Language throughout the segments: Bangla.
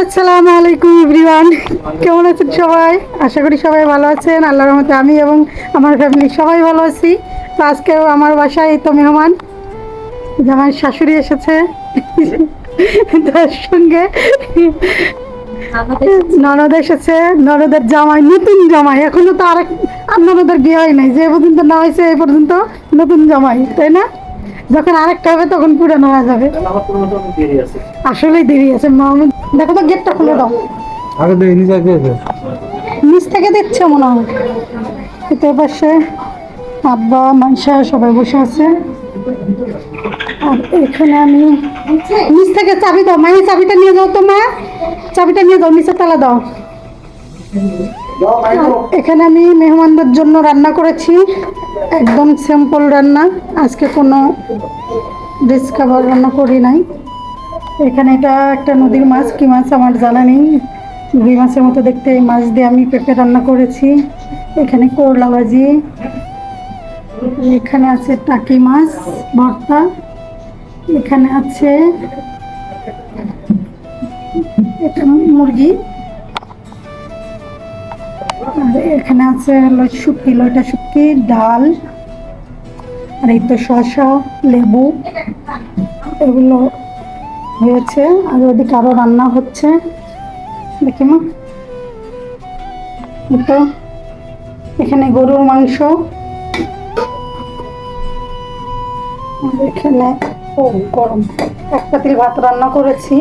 আসসালামু আলাইকুম কেমন আছেন সবাই? আশা করি সবাই ভালো আছেন। আল্লাহর রহমতে আমি এবং আমার ফ্যামিলি সবাই ভালো আছি। আমার বাসায় এই তো মেহমান। আমার শাশুড়ি এসেছে। তার সঙ্গে ননদ এসেছে। ননদের জামাই, নতুন জামাই। এখনও তো আর ননদের বিয়ে হয় নাই। যে পর্যন্ত না হয়েছে, এই পর্যন্ত নতুন জামাই, তাই না? যখন আরেকটা হবে তখন পুরানো হয়ে যাবে। মতো দেরি আছে। আসলেই দেরি আছে মাহমুদ দেখো তো গেটটা খুলে দাও। আগে দেখি নিজে আগে নিচ থেকে দিচ্ছে মনে হয়? এতে পাশে আব্বা মাইশা সবাই বসে আছে। আর এখানে আমি নিচ থেকে চাবি দাও মায়ের চাবিটা নিয়ে যাও তো মা। চাবিটা নিয়ে যাও নিচে তালা দাও। এখানে আমি মেহমানদের জন্য রান্না করেছি। একদম সিম্পল রান্না। আজকে কোনো খাবার রান্না করি নাই। এখানে এটা একটা নদীর মাছ, কি মাছ আমার জানা নেই। রুই মাছের মতো দেখতে এই মাছ দিয়ে আমি পেঁপে রান্না করেছি। এখানে করলা ভাজি। এখানে আছে টাকি মাছ, ভর্তা। এখানে আছে এটা মুরগি। এখানে আছে হলো শুটকি, লইটা শুটকি, ডাল, আর এই তো শসা, লেবু এগুলো হয়েছে। আর ওদিকে আরও রান্না হচ্ছে। দেখি মা। তো এখানে গরুর মাংস। এখানে ও গরম। এক পাতিল ভাত রান্না করেছি।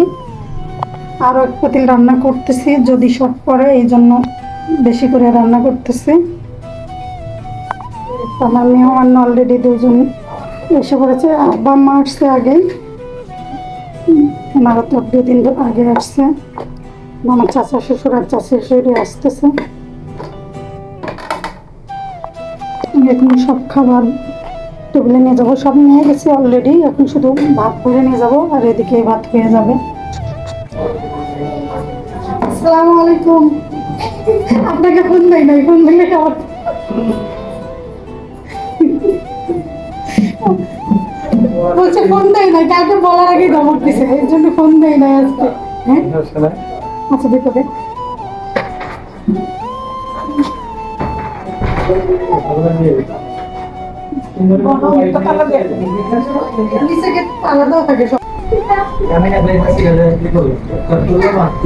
আরও এক পাতিল রান্না করতেছি, যদি শর্ট পড়ে, এই জন্য বেশি করে রান্না করতেছি। আমার মেহমান অলরেডি দুজন এসে পড়েছে। আব্বা মা আসছে আগেই ওনারা তো দু দিন আগে আসছে। আমার চাচা, শ্বশুর আর চাচি শ্বশুরি আসতেছে। এখন সব খাবার টেবিলে নিয়ে যাব। সব নিয়ে গেছি অলরেডি এখন শুধু ভাত করে নিয়ে যাব আর এদিকে ভাত হয়ে যাবে। আসসালামু আলাইকুম। আপনাকে ফোন দেয় নাই, ফোন দিলে খাবার বলছে ফোন দেয় নাই, কাউকে বলার আগে ধমক দিছে, এর জন্য ফোন দেয় নাই আজকে। হ্যাঁ? আচ্ছা দেখো, দেখ। আমি না বের গেলে কি করব? কত মাত্র?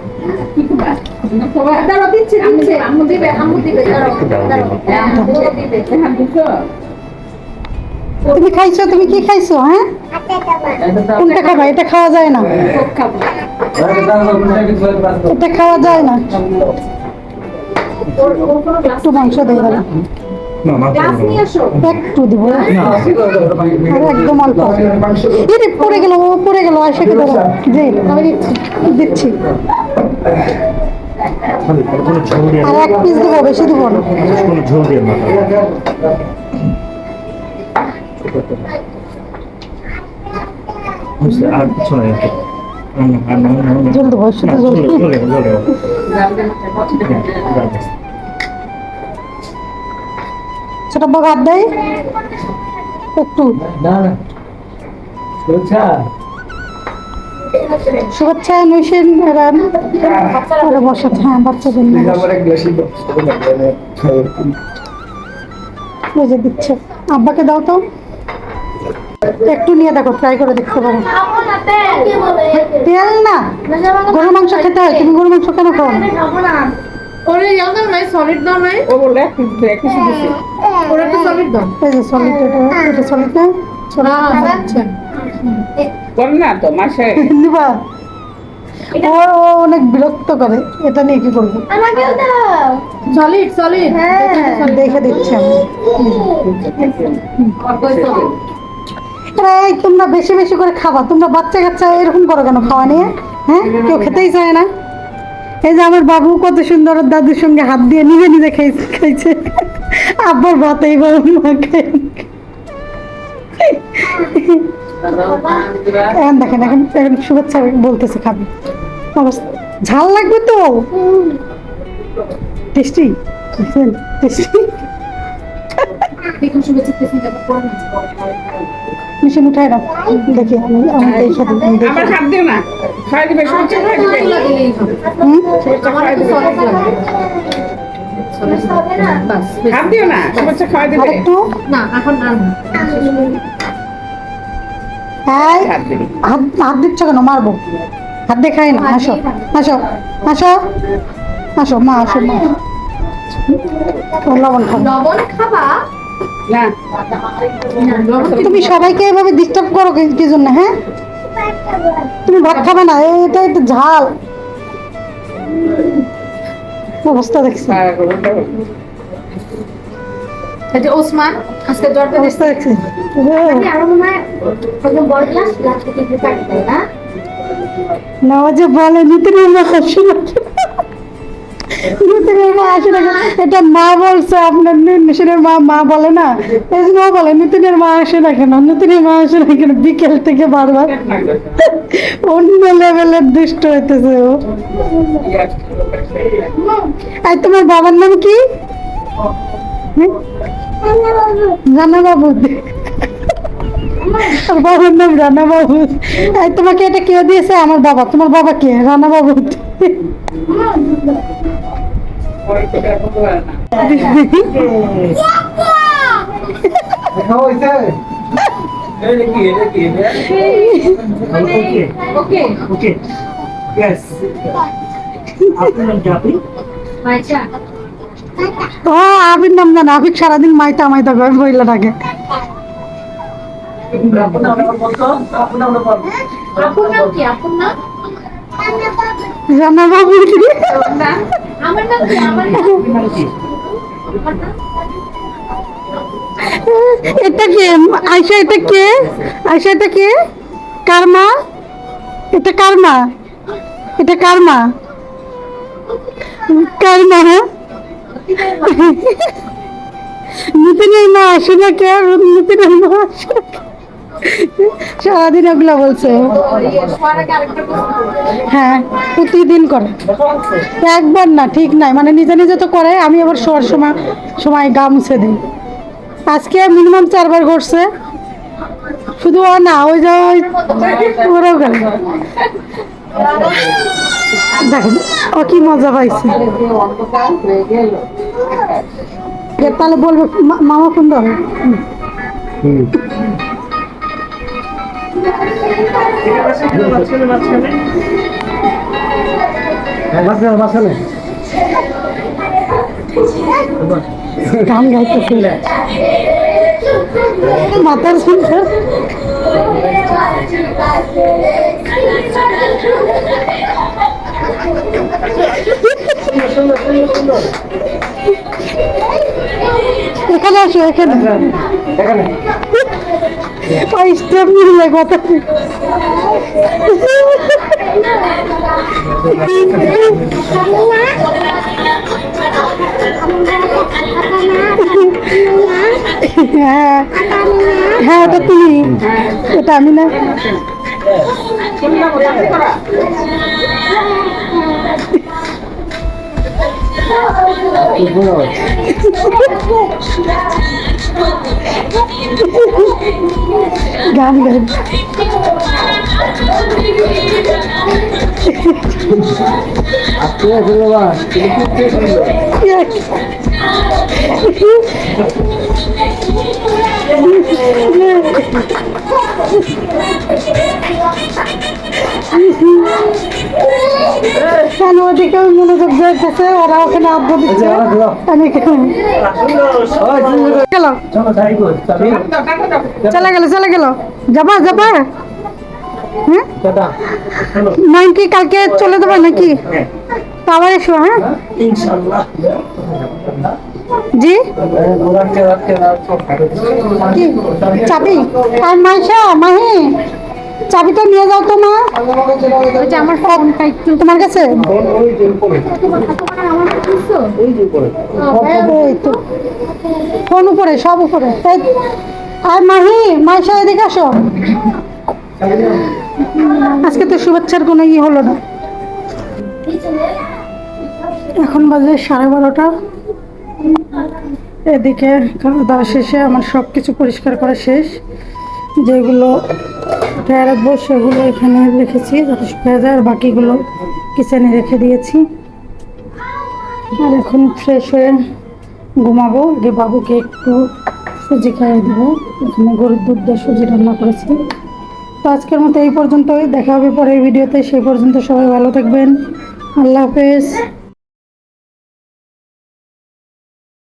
দিচ্ছে দিচ্ছে। আম্মু দিবে আম্মু দিবে হ্যাঁ, হ্যাঁ তুমি খাইছো তুমি কি খাইছো হ্যাঁ? কোনটা খাবা? এটা খাওয়া যায় না। এটা খাওয়া যায় না। একটু মাংস দিয়ে দেবো একটু দিব। একদম অল্প। পড়ে গেল ও পড়ে গেল আসে কি ধরো যে আমি দিচ্ছি দিচ্ছি আর এক পিস দেবো বেশি দেবো না। ঝোল দিয়ে না। আর কিছু নাই। জল দেবো শুধু জল চলে চলে ছোট দেয়। একটু। না না। শুভেচ্ছা নৈশেন রান। আরে বসাতে হ্যাঁ বাচ্চাদের যে দিচ্ছে। আব্বাকে দাও তো। একটু নিয়ে দেখো ট্রাই করে দেখতে পারো। তেল না। গরুর মাংস খেতে হয়। তুমি গরুর মাংস কেন খাও? সলিড তো সলিড দাও এই যে সলিড এটা এটা সলিড না? হ্যাঁ। আচ্ছা। কর না তো মাসে নিবা ও ও অনেক বিরক্ত করে এটা নিয়ে কি করব? আমাকেও দাও। সলিড সলিড হ্যাঁ। দেখে দিচ্ছি আমি। এই তোমরা বেশি বেশি করে খাবা। তোমরা বাচ্চা কাচ্চা এরকম করো কেন? খাওয়া নিয়ে? হ্যাঁ? কেউ খেতেই চায় না। এই যে আমার বাবু কত সুন্দর দাদুর সঙ্গে হাত দিয়ে নিজে নিজে খাইছে খাইছে আব্বার ভাত এইবার মা খাই এখন দেখেন এখন এখন শুভেচ্ছা বলতেছে খাবি। অবস্থা ঝাল লাগবে তো? টেস্টি? টেস্টি? মিশন উঠাই না দেখি আমি আমি দেখে দিই আমার হাত দিও না। খাই দিবে শুভেচ্ছা খাই দিবে। হুম? শুভেচ্ছা খাই দিবে সলিড লাগবে সলিড হবে না বাস হাত দিও না শুভেচ্ছা খাই দিবে। একটু? না এখন না এই, হাত দিবি হাত হাত দিচ্ছ কেন? মারবো। হাত দিয়ে খাই না। আসো আসো আসো। আসো মা আসো মা। লবণ খাবা? তুমি সবাইকে এভাবে ডিস্টার্ব করো কি- কি জন্য হ্যাঁ? তুমি ভাত খাবে না? এটা একটু ঝাল। অবস্থা দেখছি। এই যে ওসমান আজকে জ্বরটা দেখছি। অবস্থা আমি আরও মনে হয় একদম বড় ক্লাস ক্লাস থেকে দিতে তাই না? না ও যে বলে না। হাসি এটা মা বলছে আপনার নিতিনের মা মা বলে না। এই জন্য বলে নিতিনের মা আসে না কেন? নিতিনের মা আসে না কেন? বিকেল থেকে বারবার। অন্য লেভেলের দুষ্ট হইতেছে ও। আর তোমার বাবার নাম কি? হুম? রানা বাবু বাবার নাম রানা বাবু তোমাকে এটা কে দিয়েছে? আমার বাবা। তোমার বাবা কে? রানা বাবু দেখা হয়েছে ওকে ওকে ইয়েস আপনার নাম কি আপনি আচ্ছা ও আবির নাম জানা আবির সারাদিন মাইতা মাইতা করে মহিলাটাকে আপুর নাম কি? আপুর নাম? রানা বাবু কি? আমার নাম কি? আমার নাম আপনার নাম কি? এটা কে? আয়সা এটা কে? আয়সা এটা কে? কার এটা এটা কার মা হ্যাঁ? নিতিনের মা আসে না কে? নিতিনের মা সারাদিন ওগুলা বলছে। হ্যাঁ প্রতিদিন করে। একবার না, ঠিক নাই। মানে নিজে নিজে তো করে, আমি আবার শোয়ার সময় সময় গা মুছে দিই। আজকে মিনিমাম চারবার করছে শুধু না, ওই যে ওই ওরাও গেল। দেখেন ও কি মজা পাইছে। তাহলে বলব মামা ফোন মাঝখানে গান গাইতেছে। মাথার সুন্দর আসো এখানে। এখানে। ওই স্টেপ নিয়ে কথা হ্যাঁ। হ্যাঁ ওটা তুমি। এটা আমি না। গান গান আপনি বাবা মনোযোগ যাইতেছে ওরা ওখানে দিচ্ছে। আমি গেল। চলো গেল চলে গেল। যাবা যাবা? হ্যাঁ? কি কালকে চলে যাবে নাকি? আবার এসো হ্যাঁ? জি? রাখতে রাখতে রাখতে কি? চাবি? আর মাইশা মাহি? চাবিটা নিয়ে যাও তো মা। ওই যে আমার ফোনটা একটু তোমার কাছে? ওই যে উপরে। তোমার আমার বুঝছ ওই যে উপরে ওই তো। ফোন উপরে সব উপরে। আর মাহি মাইশা এদিকে আসো। আজকে তো শুভেচ্ছার কোনো ই হলো না। এখন বাজে সাড়ে বারোটা। এদিকে খাওয়া দাওয়া শেষে আমার সব কিছু পরিষ্কার করা শেষ। যেগুলো সেগুলো এখানে রেখেছি যায়। আর বাকিগুলো কিচেনে রেখে দিয়েছি। আর এখন ফ্রেশ হয়ে ঘুমাবো। আগে বাবুকে একটু সুজি খাইয়ে দেবো। এখানে গরুর দুধ দিয়ে সুজি রান্না করেছি। তো আজকের মতো এই পর্যন্তই। দেখা হবে পরের ভিডিওতে। সেই পর্যন্ত সবাই ভালো থাকবেন। আল্লাহ হাফেজ।